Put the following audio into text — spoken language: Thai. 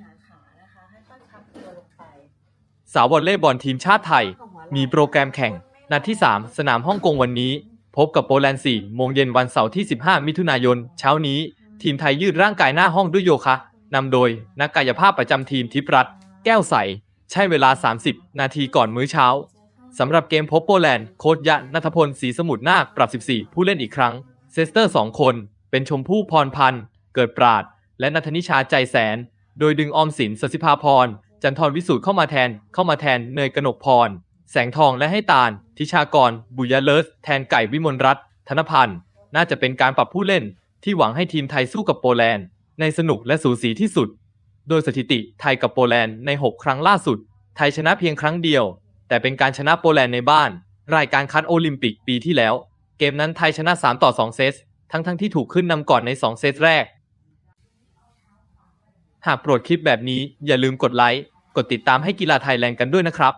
หาขานะคะให้ตั้งทับตัวลงไป สาววอลเลย์บอลทีมชาติไทย มีโปรแกรมแข่ง นัดที่ 3 สนามฮ่องกงวันนี้ พบกับโปแลนด์4โมงเย็นวันเสาร์ที่ 15 มิถุนายน เช้านี้ ทีมไทยยืดร่างกายหน้าห้องด้วยโยคะนำโดยนักกายภาพประจำทีมทิพรัตน์แก้วใส ใช้เวลา 30 นาทีก่อนมื้อเช้าสำหรับเกมพบโปแลนด์โค้ชยะนัทพลศรีสมุทรนาคปรับ 14 ผู้เล่นอีกครั้ง เซสเตอร์ 2 คน เป็นชมพู่พรพันธ์ เกิดปราด และนัทนิชาใจแสน โดยดึงออมสินสสิภาพร จันทรวิสูตรเข้ามาแทน เข้ามาแทนเนยกนกพร แสงทองและให้ตาล ทิชากร บุญยเลิศ แทนไก่วิมลรัตน์ ธนพันธ์ น่าจะเป็นการปรับผู้เล่น ที่หวังให้ทีมไทยสู้กับโปแลนด์ ในสนุกและสูสีที่สุด โดยสถิติไทยกับโปแลนด์ใน 6 ครั้งล่าสุด ไทยชนะเพียงครั้งเดียว แต่เป็นการชนะโปแลนด์ในบ้าน รายการคัดโอลิมปิกปีที่แล้ว เกมนั้นไทยชนะ 3 ต่อ 2 เซต ทั้งทั้งๆที่ถูกขึ้นนำก่อนใน 2 เซตแรก หากโปรดคลิปแบบนี้อย่าลืมกดไลค์ กดติดตามให้กีฬาไทยแลนด์กันด้วยนะครับ